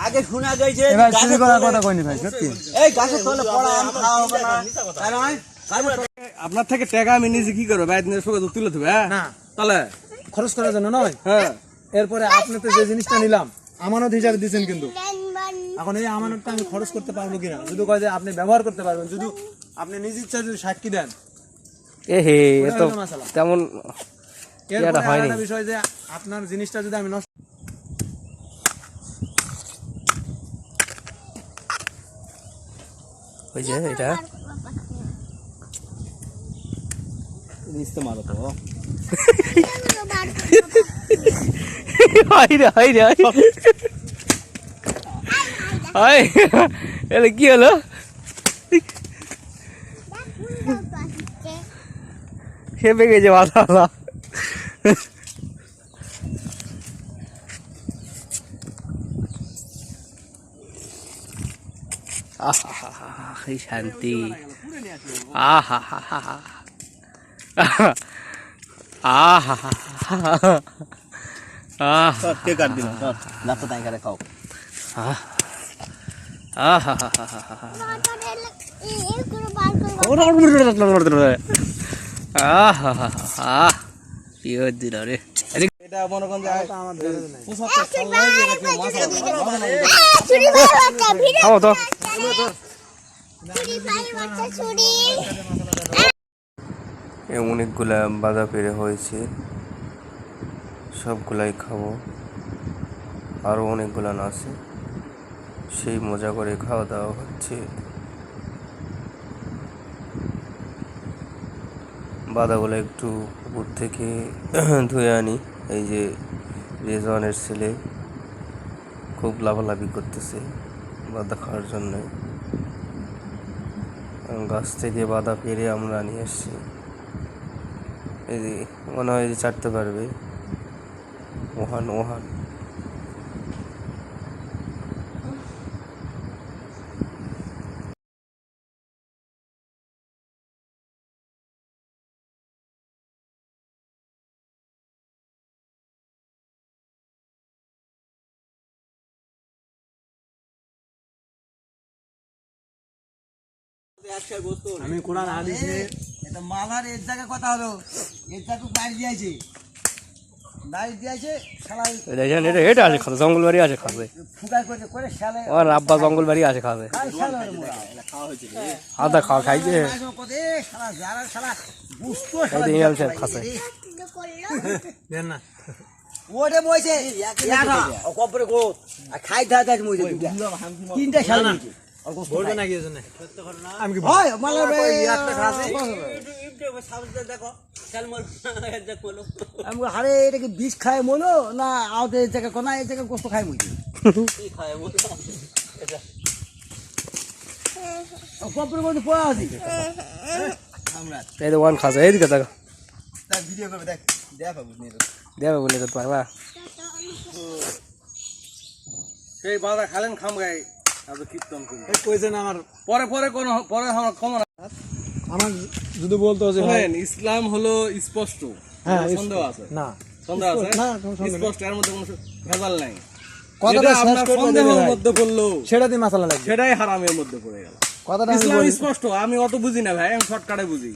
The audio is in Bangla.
আগে শোনা যাইছে এবার চুরি করার কথা কইনি ভাই সত্যি এই গাছে তলে পড়া আম খাওয়া হবে না তাই নয় আপনার থেকে টাকা আমি নিজে কি করব বাইরে সুখে তো তুলে দেবে হ্যাঁ না তাহলে খরচ করার জন্য নয় হ্যাঁ এরপরে আপনি তো যে জিনিসটা নিলাম আমানত হিসাবে দিচ্ছেন কিন্তু এখন এই আমানতটা আমি খরচ করতে পারব কিনা যদি কয় যে আপনি ব্যবহার করতে পারবেন যদি আপনি নিজ ইচ্ছা যদি সাক্ষী দেন এ হে। তেমন হয়নি। বিষয় যে আপনার জিনিসটা যদি আমি নষ্ট ওই যে এটা। নিস্তে মারো তো হাই রে এটা কি হলো? খেপে গেছে মাথা কি শান্তি। আহা হা হা হা আহা হা আহা লাতো তাই করে খাও। আহা হা হা হা হা আহা প্রিয় দিন রে। এটা মনে করেন যে খাব তো। অনেকগুলা বাধা পেরে হয়েছে। সবগুলাই খাব। আরও অনেকগুলা আছে। সেই মজা করে খাওয়া দাওয়া হচ্ছে। বাদাগুলো একটু উপর থেকে ধুয়ে আনি। এই যে রেজওয়ানের ছেলে খুব লাভালাভি করতেছে বাদা খাওয়ার জন্য। গাছ থেকে বাদা পেরে আমরা নিয়ে এসছি এই মনে হয় যে চাটতে পারবে। ওহান ওহান। আমি কোরআন হাদিসে এটা মালার এর জায়গায় কথা হলো। এর জায়গায় বাইরে দিয়েছে জঙ্গল বাড়ি আছে খাবে আমার আব্বা জঙ্গল বাড়ি আছে খাবে। আদা খাওয়া খাইছে। কদে শালা যারা শালা বুঝতো এই শালা যে ইমাম সাহেব খাচ্ছে দেন মইছে ইয়াটা কপরে গো আর খাই ধা ধা মইছে তিনটা শালা খাসি। হারে এটা কি বিষ খায় মলো না আওতে এই জায়গা কোনা এই জায়গা গোস্ত খায় মইছে কপরে গো পড়া আছে। এই তো ওয়ান খাচ্ছে এইদিকে দেখো। দেখ ভিডিও করবে দেখ দেখ বুঝনি দেবে বলে তো পারবা সেই বাধা খালেন খাম গাই আজ কীর্তন করি এই কইছেন আমার পরে পরে কোন পরে আমার ক্ষমা আমার যদি বলতো যে ভাই ইসলাম হলো স্পষ্ট। হ্যাঁ সন্দেহ আছে? না। সন্দেহ আছে? না, কোনো সন্দেহ নেই। স্পষ্ট এর মধ্যে কোনো ভেজাল নাই। কথাটা আপনার সন্দেহের মধ্যে পড়ল সেটা দিয়ে মাসালা লাগবে। সেটাই হারামের মধ্যে পড়ে গেল। কথাটা ইসলাম স্পষ্ট আমি অত বুঝি না ভাই আমি শর্টকাটে বুঝি।